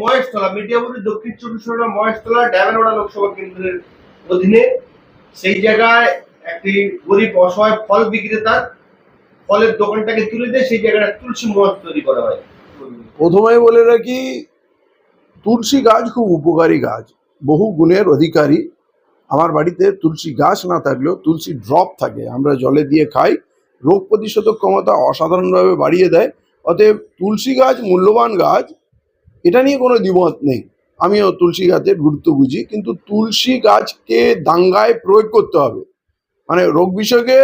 মহেশতলা মিডিয়াপুরের দক্ষিণ চব্বিশ পরগনা মহেশতলা ড্যামেনওড়া লোকসভা কেন্দ্রের অধীনে সেই জায়গায় একটি গরিব অসহায় ফল বিক্রেতার ফলের দোকানটাকে তুলে দিয়ে, সেই জায়গাটা তুলসী মঠ তৈরি করা হয়। প্রথমে বলে রাখি, তুলসী গাছ খুব উপকারী গাছ, বহু গুণের অধিকারী। আমার বাড়িতে তুলসী গাছ না থাকলেও তুলসী ড্রপ থাকে, আমরা জলে দিয়ে খাই, রোগ প্রতিষেধক ক্ষমতা অসাধারণভাবে বাড়িয়ে দেয়। অতএব তুলসী গাছ মূল্যবান গাছ এটা নিয়ে কোনো দ্বিমত নেই। আমিও তুলসী গাছের গুরুত্ব বুঝি, কিন্তু তুলসী গাছকে দাঙ্গায় প্রয়োগ করতে হবে। মানে রোগ বিষয়কে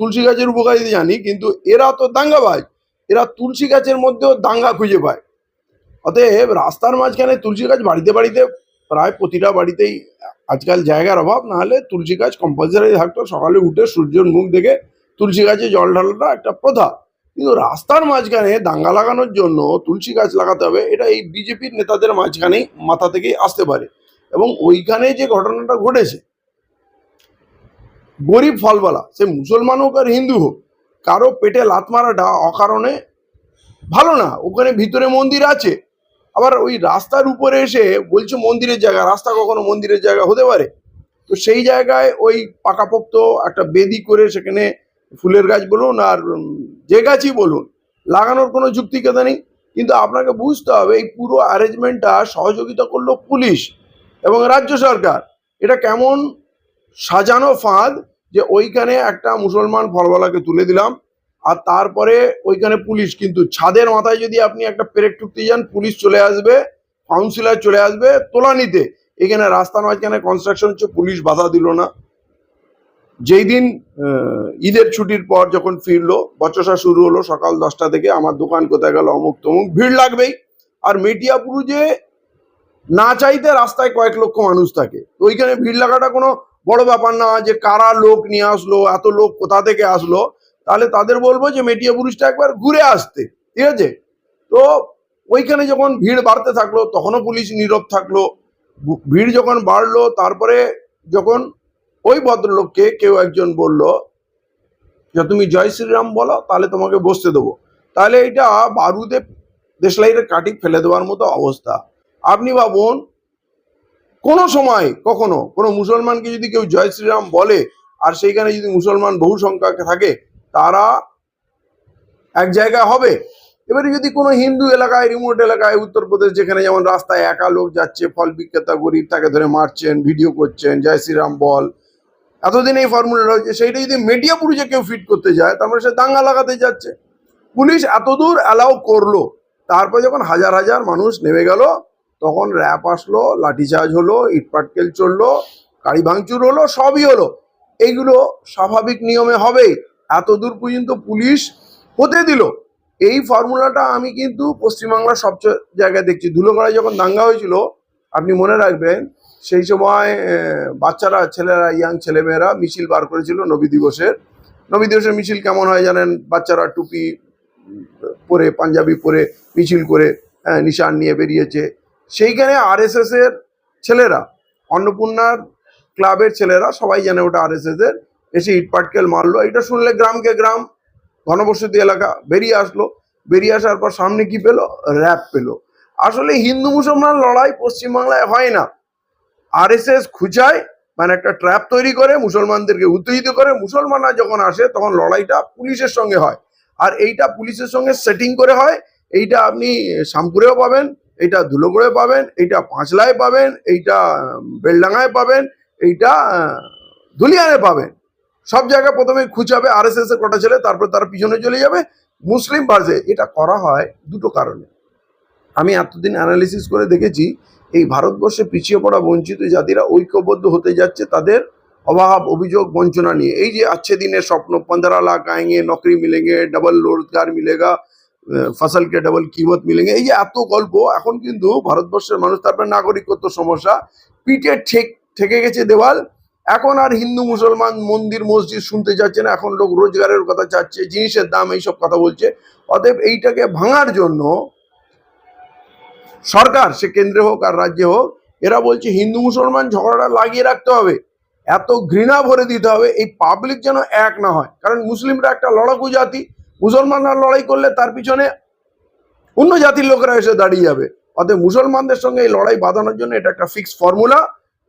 তুলসী গাছের উপকারিতা জানি, কিন্তু এরা তো দাঙ্গাবাজ। এরা তুলসী গাছের মধ্যেও দাঙ্গা খুঁজে পায়। অতএব রাস্তার মাঝখানে তুলসী গাছ বাড়িতে বাড়িতে প্রায় প্রতিটা বাড়িতেই আজকাল জায়গার অভাব না হলে তুলসী গাছ কম্পালসারি থাকতো। সকালে উঠে সূর্যের মুখ দেখে তুলসী গাছে জল ঢালাটা একটা প্রথা। কিন্তু রাস্তার মাঝখানে দাঙ্গা লাগানোর জন্য তুলসী গাছ লাগাতে হবে, এটা এই বিজেপির নেতাদের মাঝখানেই মাথা থেকেই আসতে পারে। এবং ওইখানে যে ঘটনাটা ঘটেছে, গরিব ফলবালা, সে মুসলমান হোক আর হিন্দু হোক, কারও পেটে লাত মারাটা অকারণে ভালো না। ওখানে ভিতরে মন্দির আছে, আবার ওই রাস্তার উপরে এসে বলছে মন্দিরের জায়গা, রাস্তা কখনো মন্দিরের জায়গা হতে পারে। তো সেই জায়গায় ওই পাকাপোক্ত একটা বেদি করে সেখানে ফুলের গাছ বলুন আর যে গাছই বলুন, লাগানোর কোনো যুক্তিকতা নেই। কিন্তু আপনাকে বুঝতে হবে, এই পুরো অ্যারেঞ্জমেন্টটা সহযোগিতা করল পুলিশ এবং রাজ্য সরকার। এটা কেমন সাজানো ফাঁদ যে ওইখানে একটা মুসলমান ফলওয়ালাকে তুলে দিলাম আর তারপরে ওইখানে পুলিশ। কিন্তু ছাদের মাথায় যদি আপনি একটা পেরেক টুকতে যান, পুলিশ চলে আসবে কাউন্সিলর চলে আসবে তোলা নিতে এখানে রাস্তার মাঝখানে কনস্ট্রাকশন হচ্ছে, পুলিশ বাধা দিল না। যেই দিন ঈদের ছুটির পর যখন ফিরলো, বচসা শুরু হলো সকাল দশটা থেকে, আমার দোকান কোথায় গেল, অমুক তমুক, ভিড় লাগবেই। আর মেটিয়াপুরু যে না চাইতে রাস্তায় কয়েক লক্ষ মানুষ থাকে, তো ওইখানে ভিড় লাগাটা কোনো বড় ব্যাপার না যে কারা লোক নিয়ে আসলো, এত লোক কোথা থেকে আসলো। তাহলে তাদের বলব যে মেটিয়া পুরুষটা একবার ঘুরে আসতে, ঠিক আছে? তো ওইখানে যখন ভিড় বাড়তে থাকল, তখনও পুলিশ নীরব থাকল। ভিড় যখন বাড়লো, তারপরে যখন ওই ভদ্রলোককে কেউ একজন বলল, যে তুমি জয় শ্রীরাম বলো, তাহলে তোমাকে বসতে দেবো। তাহলে এটা বারুদে দেশলাইয়ের কাটি ফেলে দেওয়ার মতো অবস্থা। আপনি ভাবুন, কোনো সময়, কখনো, কোনো মুসলমানকে যদি কেউ জয় শ্রীরাম বলে, আর সেইখানে যদি মুসলমান বহু সংখ্যা থাকে, তারা এক জায়গায় হবে? এবারে যদি কোনো হিন্দু এলাকায় রিমোট এলাকায়, উত্তরপ্রদেশ, যেখানে যেমন রাস্তায় একা লোক যাচ্ছে, ফল বিক্রেতা, গরিব তাকে ধরে মারছেন ভিডিও করছেন, জয় শ্রীরাম বল। এতদিন এই ফর্মুলাটা হচ্ছে সেইটা যদি মিডিয়া পুরুষে কেউ ফিট করতে যায় তারপরে সে দাঙ্গা লাগাতে যাচ্ছে। পুলিশ এতদূর অ্যালাউ করল, তারপর যখন হাজার হাজার মানুষ নেমে গেল, তখন র্যাপ আসলো, লাঠিচার্জ হলো, ইটপাটকেল চলল, গাড়ি ভাঙচুর হলো, সবই হলো। এইগুলো স্বাভাবিক নিয়মে হবেই। এত দূর পর্যন্ত পুলিশ হতে দিল। এই ফর্মুলাটা আমি কিন্তু পশ্চিমবাংলার সব চ- জায়গায় দেখছি। ধুলোগড়ায় যখন দাঙ্গা হয়েছিল, আপনি মনে রাখবেন সেই সময় বাচ্চারা, ছেলেরা, ইয়াং ছেলেমেয়েরা মিছিল বার করেছিল নবী দিবসের। নবী দিবসের মিছিল কেমন হয় জানেন? বাচ্চারা টুপি পরে, পাঞ্জাবি পরে মিছিল করে নিশান নিয়ে বেরিয়েছে। সেইখানে আরএসএস এর ছেলেরা, অন্নপূর্ণার ক্লাবের ছেলেরা সবাই জানে ওটা আরএসএস এর, এসে ইটপাটকেল মারলো। এটা শুনলে গ্রামকে গ্রাম, ঘনবসতি এলাকা বেরিয়ে আসলো। বেরিয়ে আসার পর সামনে কি পেল? র্যাপ পেল। আসলে হিন্দু মুসলমান লড়াই পশ্চিমবাংলায় হয় না। আরএসএস খুঁচায় মানে একটা ট্র্যাপ তৈরি করে মুসলমানদেরকে উত্তেজিত করে মুসলমানরা যখন আসে তখন লড়াইটা পুলিশের সঙ্গে হয়। আর এইটা পুলিশের সঙ্গে সেটিং করে হয় এইটা আপনি শামপুরেও পাবেন এইটা ধুলোগড়ে পাবেন এইটা পাঁচলায় পাবেন এইটা আহ, বেলডাঙ্গায় পাবেন এইটা ধুলিয়ানে পাবেন। সব জায়গায় প্রথমে খুঁচাবে আর এস এস এর কটা ছেলে তারপর তারা পিছনে চলে যাবে। মুসলিম ভার্সে এটা করা হয় দুটো কারণে। আমি এতদিন অ্যানালিসিস করে দেখেছি এই ভারতবর্ষে পিছিয়ে পড়া বঞ্চিত জাতিরা ঐক্যবদ্ধ হতে যাচ্ছে তাদের অভাব, অভিযোগ, বঞ্চনা নিয়ে। এই যে আচ্ছে দিনের স্বপ্ন, পনেরো লাখ আয়েঙ্গে নকরি মিলেঙ্গে ডবল রোজগার মিলেগা ফসলকে ডবল কিমত মিলেঙ্গে এই যে এত গল্প, এখন কিন্তু ভারতবর্ষের মানুষ, তারপরে নাগরিকত্ব সমস্যা, পিঠে ঠেক, ঠেকে গেছে দেওয়াল। এখন আর হিন্দু, মুসলমান মন্দির, মসজিদ শুনতে যাচ্ছে না। এখন লোক রোজগারের কথা চাচ্ছে, জিনিসের দাম, এইসব কথা বলছে। অতএব এইটাকে ভাঙার জন্য সরকার, সে কেন্দ্রে হোক আর রাজ্যে হোক, এরা বলছে হিন্দু মুসলমান ঝগড়াটা লাগিয়ে রাখতে হবে। এত ঘৃণা ভরে দিতে হবে, এই পাবলিক যেন এক না হয়। কারণ মুসলিমরা একটা লড়াকু জাতি, মুসলমানরা লড়াই করলে তার পিছনে অন্য জাতির লোকেরা এসে দাঁড়িয়ে যাবে। অতএব মুসলমানদের সঙ্গে এই লড়াই বাঁধানোর জন্য এটা একটা ফিক্স ফর্মুলা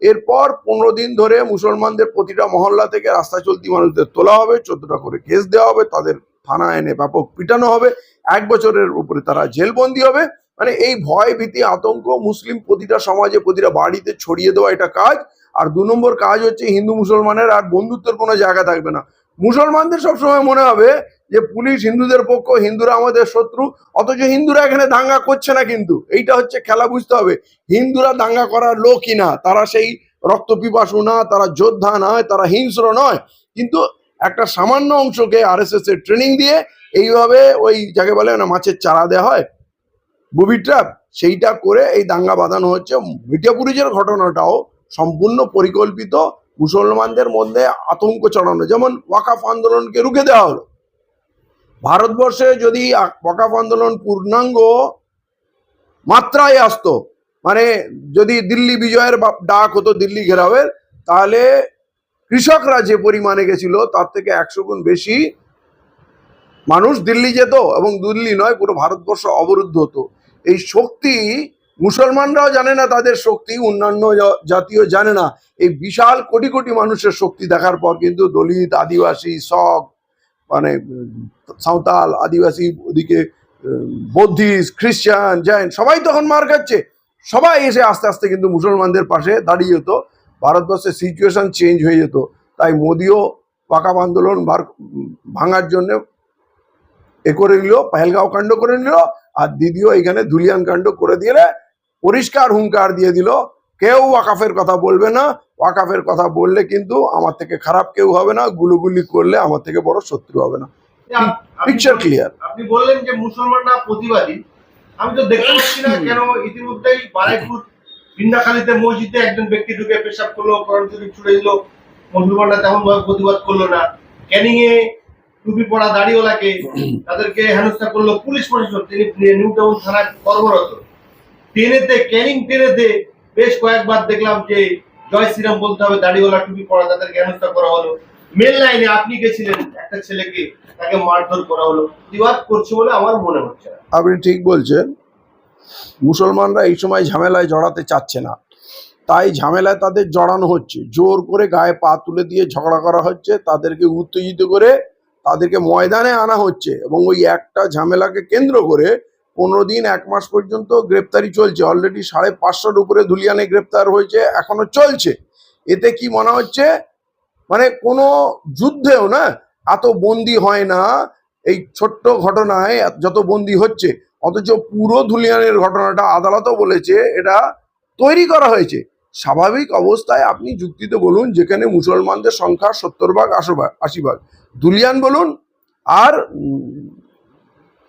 এরপর পনেরো দিন ধরে মুসলমানদের প্রতিটা মহল্লা থেকে রাস্তা চলতি মানুষদের তোলা হবে, চোদ্দটা করে কেস দেওয়া হবে, তাদের থানা এনে ব্যাপক পিটানো হবে। এক বছরের উপরে তারা জেলবন্দি হবে। মানে এই ভয় ভীতি, আতঙ্ক মুসলিম প্রতিটা সমাজে, প্রতিটা বাড়িতে ছড়িয়ে দেওয়া এটা কাজ। আর দু নম্বর কাজ হচ্ছে হিন্দু মুসলমানের আর বন্ধুত্বের কোনো জায়গা থাকবে না। মুসলমানদের সবসময় মনে হবে যে পুলিশ হিন্দুদের পক্ষ, হিন্দুরা আমাদের শত্রু, অথচ হিন্দুরা এখানে দাঙ্গা করছে না কিন্তু। এইটা হচ্ছে খেলা, বুঝতে হবে। হিন্দুরা দাঙ্গা করার লোকই না। তারা সেই রক্ত পিপাসু না, তারা যোদ্ধা নয়, তারা হিংস্র নয়। কিন্তু একটা সামান্য অংশকে আরএসএস এর ট্রেনিং দিয়ে এইভাবে ওই, যাকে বলে না, মাছের চারা দেওয়া হয় বুবি ট্র্যাপ সেইটা করে এই দাঙ্গা বাঁধানো হচ্ছে। মিঠাপুরিজের ঘটনাটাও সম্পূর্ণ পরিকল্পিত মুসলমানদের মধ্যে আতঙ্ক চড়ানো যেমন ওয়াকাফ আন্দোলনকে রুখে দেওয়া হলো। ভারতবর্ষে যদি ওয়াকাফ আন্দোলন পূর্ণাঙ্গ মাত্রায় আসতো মানে যদি দিল্লি বিজয়ের ডাক হতো দিল্লি ঘেরাওয়ের, তাহলে কৃষকরা যে পরিমাণে গেছিল, তার থেকে একশো গুণ বেশি মানুষ দিল্লি যেত এবং দিল্লি নয়, পুরো ভারতবর্ষ অবরুদ্ধ হতো। এই শক্তি মুসলমানরাও জানে না, তাদের শক্তি অন্যান্য জাতীয় জানে না। এই বিশাল কোটি কোটি মানুষের শক্তি দেখার পর কিন্তু দলিত, আদিবাসী সব মানে সাঁওতাল, আদিবাসী ওদিকে বৌদ্ধিস্ট, খ্রিস্টান, জৈন, সবাই তখন মার খাচ্ছে। সবাই এসে আস্তে আস্তে কিন্তু মুসলমানদের পাশে দাঁড়িয়ে যেত। ভারতবর্ষের সিচুয়েশন চেঞ্জ হয়ে যেত। তাই মোদিও পাকাপ আন্দোলন ভাঙার জন্য এ করে নিল, পেহেলগাঁও কাণ্ড করে নিল আর দিদিও এখানে ধুলিয়ান কাণ্ড করে দিলে পরিষ্কার হুঙ্কার দিয়ে দিল কেউ ওয়াকাফের কথা বলবে না ওয়াকাফের কথা বললে কিন্তু আমার থেকে খারাপ কেউ হবে না গুলুগুলি করলে আমার থেকে বড় শত্রু হবে না। পিকচার ক্লিয়ার আপনি বললেন যে মুসলমানরা প্রতিবাদী। আমি তো দেখতে পাচ্ছি না কেন ইতিমধ্যেই বারাইপুর বিন্দাখালীতে মসজিদে একজন ব্যক্তি ঢুকে পেশাব করল কোরআন শরীফ ছুড়ে দিল। মুসলমানরা তেমন ভাবে প্রতিবাদ করল না। ক্যানিং এ টুপি পড়া দাড়িওয়ালাকে তাদেরকে হেনস্থা করল পুলিশ প্রশাসন। তিনি নিউ টাউন থানায় কর্মরত। ট্রেনেতে ক্যানিং ট্রেনেতে বেশ কয়েকবার দেখলাম যে জয় শ্রীরাম বলতে হবে, দাড়িওয়ালা, টুপি পড়া তাদেরকে হেনস্থা করা হলো। মেল লাইনে আপনি গেছিলেন, একটা ছেলেকে তাকে মারধর করা হলো। প্রতিবাদ করছে বলে আমার মনে হচ্ছে আপনি ঠিক বলছেন। মুসলমানরা এই সময় ঝামেলায় জড়াতে চাচ্ছে না। তাই ঝামেলায় তাদের জড়ানো হচ্ছে। জোর করে গায়ে পা তুলে দিয়ে ঝগড়া করা হচ্ছে, তাদেরকে উত্তেজিত করে তাদেরকে ময়দানে আনা হচ্ছে এবং ওই একটা ঝামেলাকে কেন্দ্র করে পনেরো দিন, এক মাস পর্যন্ত গ্রেপ্তারি চলছে। অলরেডি সাড়ে পাঁচশোর উপরে ধুলিয়ানে গ্রেপ্তার হয়েছে, এখনও চলছে। এতে কি মনে হচ্ছে? মানে কোনো যুদ্ধেও না, এত বন্দি হয় না এই ছোট্ট ঘটনায়, যত বন্দি হচ্ছে। অথচ পুরো ধুলিয়ানের ঘটনাটা আদালতও বলেছে, এটা তৈরি করা হয়েছে। স্বাভাবিক অবস্থায় আপনি যুক্তিতে বলুন, যেখানে মুসলমানদের সংখ্যা সত্তর ভাগ, আশো ভাগ, আশি ভাগ। দুলিয়ান বলুন আর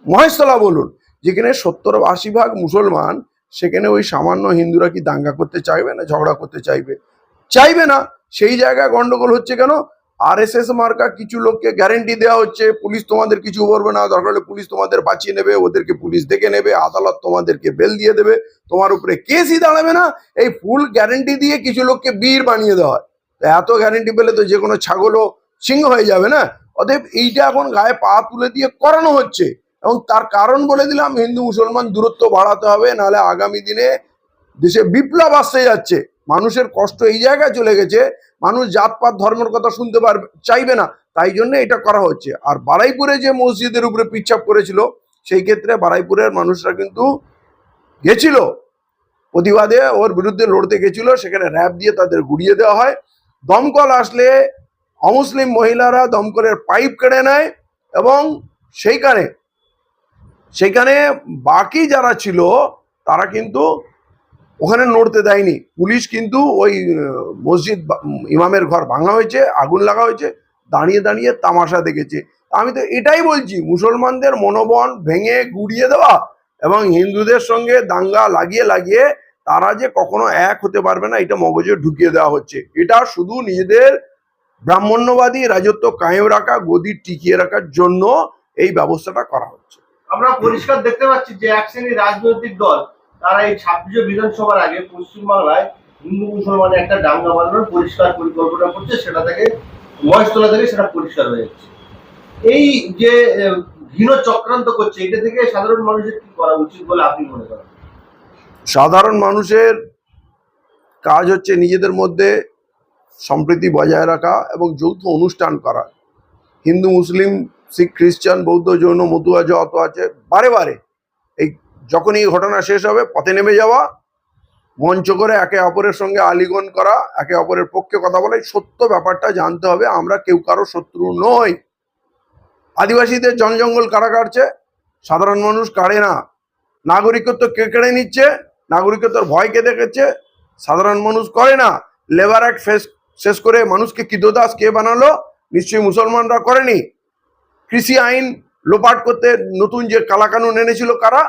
মহেশতলা বলুন, যেখানে সত্তর, আশি ভাগ মুসলমান, সেখানে ওই সামান্য হিন্দুরা কি দাঙ্গা করতে চাইবে না ঝগড়া করতে চাইবে? চাইবে না। সেই জায়গায় গন্ডগোল হচ্ছে কেন? আরএসএস মার্কা কিছু লোককে গ্যারেন্টি দেওয়া হচ্ছে। পুলিশ তোমাদের কিছু করবে না। দরকার হলে পুলিশ তোমাদের বাঁচিয়ে নেবে, ওদেরকে পুলিশ দেখে নেবে, আদালত তোমাদেরকে বেল দিয়ে দেবে। তোমার উপরে কেসই দাঁড়াবে না। এই ফুল গ্যারেন্টি দিয়ে কিছু লোককে বীর বানিয়ে দেওয়া হয়। এত গ্যারেন্টি পেলে তো যে কোনো ছাগলও সিংহ হয়ে যাবে না। অতএব এইটা এখন গায়ে পা তুলে দিয়ে করানো হচ্ছে। এবং তার কারণ বলে দিলাম, হিন্দু মুসলমান দূরত্ব বাড়াতে হবে। নাহলে আগামী দিনে দেশে বিপ্লব আসতে যাচ্ছে। মানুষের কষ্ট এই জায়গায় চলে গেছে, মানুষ জাতপাত, ধর্মের কথা শুনতে পারবে চাইবে না, তাই জন্য এটা করা হচ্ছে। আর বারাইপুরে যে মসজিদের উপরে পিচ্ছাপ করেছিল, সেই ক্ষেত্রে বারাইপুরের মানুষরা কিন্তু গেছিল। প্রতিবাদে ওর বিরুদ্ধে লড়তে গেছিল, সেখানে র্যাব দিয়ে তাদের গুড়িয়ে দেওয়া হয়। দমকল আসলে অমুসলিম মহিলারা দমকলের পাইপ কেড়ে নেয় এবং সেইখানে সেখানে বাকি যারা ছিল, তারা কিন্তু ওখানে নড়তে দেয়নি। পুলিশ কিন্তু ওই মসজিদ ইমামের ঘর ভাঙা হয়েছে, আগুন লাগা হয়েছে, দাঁড়িয়ে দাঁড়িয়ে তামাশা দেখেছে। আমি তো এটাই বলছি, মুসলমানদের মনোবন ভেঙে গুড়িয়ে দেওয়া এবং হিন্দুদের সঙ্গে দাঙ্গা লাগিয়ে লাগিয়ে তারা যে কখনো এক হতে পারবে না, এটা মগজে ঢুকিয়ে দেওয়া হচ্ছে। এটা শুধু নিজেদের ব্রাহ্মণ্যবাদী রাজত্ব কায়েম রাখা, গদি টিকিয়ে রাখার জন্য এই ব্যবস্থাটা করা হচ্ছে। আমরা পরিষ্কার দেখতে পাচ্ছি যে এক শ্রেণির রাজনৈতিক দল তারা এই ছাব্বিশে বিধানসভার আগে পশ্চিমবাংলায় হিন্দু মুসলমানে একটা দাঙ্গা বানানোর পরিষ্কার পরিকল্পনা করছে, সেটা থেকে মহেশতলা থেকে সেটা পরিষ্কার হয়ে যাচ্ছে। এই যে ঘৃণ চক্রান্ত করছে, এটা থেকে সাধারণ মানুষের কি করা উচিত বলে আপনি মনে করেন? সাধারণ মানুষের কাজ হচ্ছে নিজেদের মধ্যে সম্প্রীতি বজায় রাখা এবং যৌথ অনুষ্ঠান করা। হিন্দু, মুসলিম, শিখ, খ্রিস্টান, বৌদ্ধ, জৈন, মতুয়া, যত আছে, বারে বারে যখন এই ঘটনা শেষ হবে, পথে নেমে যাওয়া মঞ্চ করে একে অপরের সঙ্গে আলিগন করা, একে অপরের পক্ষে কথা বলা সত্য ব্যাপারটা জানতে হবে। আমরা কেউ কারও শত্রু নই। আদিবাসীদের জনজঙ্গল কারা কাটছে? সাধারণ মানুষ কাড়ে না। নাগরিকত্ব কে কেড়ে নিচ্ছে? নাগরিকত্বর ভয় কে দেখেছে? সাধারণ মানুষ করে না। লেবার অ্যাক্ট ফেস, শেষ করে মানুষকে কিদোদাস কে বানালো? নিশ্চয়ই মুসলমানরা করেনি। কৃষি আইন লোপাট করতে নতুন যে কালাকানুন এনেছিল কারা?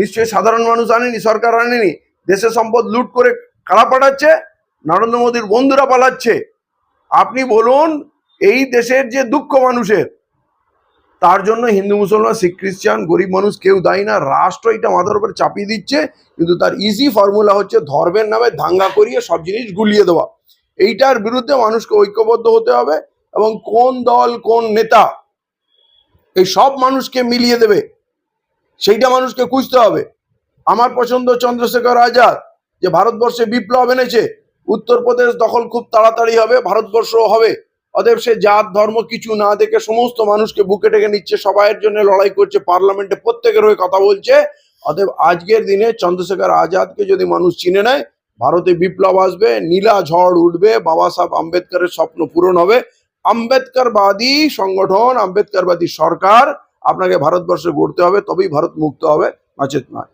নিশ্চয়ই সাধারণ মানুষ আনেনি, সরকার আনেনি দেশের সম্পদ লুট করে কারা পাঠাচ্ছে? নরেন্দ্র মোদীর বন্ধুরা পালাচ্ছে। আপনি বলুন, এই দেশের যে দুঃখ মানুষের, তার জন্য হিন্দু, মুসলমান, শিখ, খ্রিস্টান, গরিব মানুষ কেউ দায়ী না। রাষ্ট্র এটা মাথার উপরে চাপিয়ে দিচ্ছে, কিন্তু তার ইজি ফর্মুলা হচ্ছে ধর্মের নামে দাঙ্গা করিয়ে সব জিনিস গুলিয়ে দেওয়া। এইটার বিরুদ্ধে মানুষকে ঐক্যবদ্ধ হতে হবে এবং কোন দল, কোন নেতা, এই সব মানুষকে মিলিয়ে দেবে। সেইটা মানুষকে খুঁজতে হবে। আমার পছন্দ চন্দ্রশেখর আজাদ, যে ভারতবর্ষে বিপ্লব এনেছে। উত্তরপ্রদেশ দখল খুব তাড়াতাড়ি হবে ভারতবর্ষ হবে। অতএব সে জাত, ধর্ম কিছু না দেখে সমস্ত মানুষকে বুকে টেকে নিচ্ছে, সবাইয়ের জন্য লড়াই করছে, পার্লামেন্টে প্রত্যেকের হয়ে কথা বলছে। অতএব আজকের দিনে চন্দ্রশেখর আজাদকে যদি মানুষ চিনে নেয়, ভারতে বিপ্লব আসবে, নীলা ঝড় উঠবে, বাবা সাহেব আম্বেদকরের স্বপ্ন পূরণ হবে। আম্বেদকরবাদী সংগঠন, আম্বেদকরবাদী সরকার আপনাকে ভারতবর্ষে গড়তে হবে তবেই ভারত মুক্ত হবে নচেত নয়।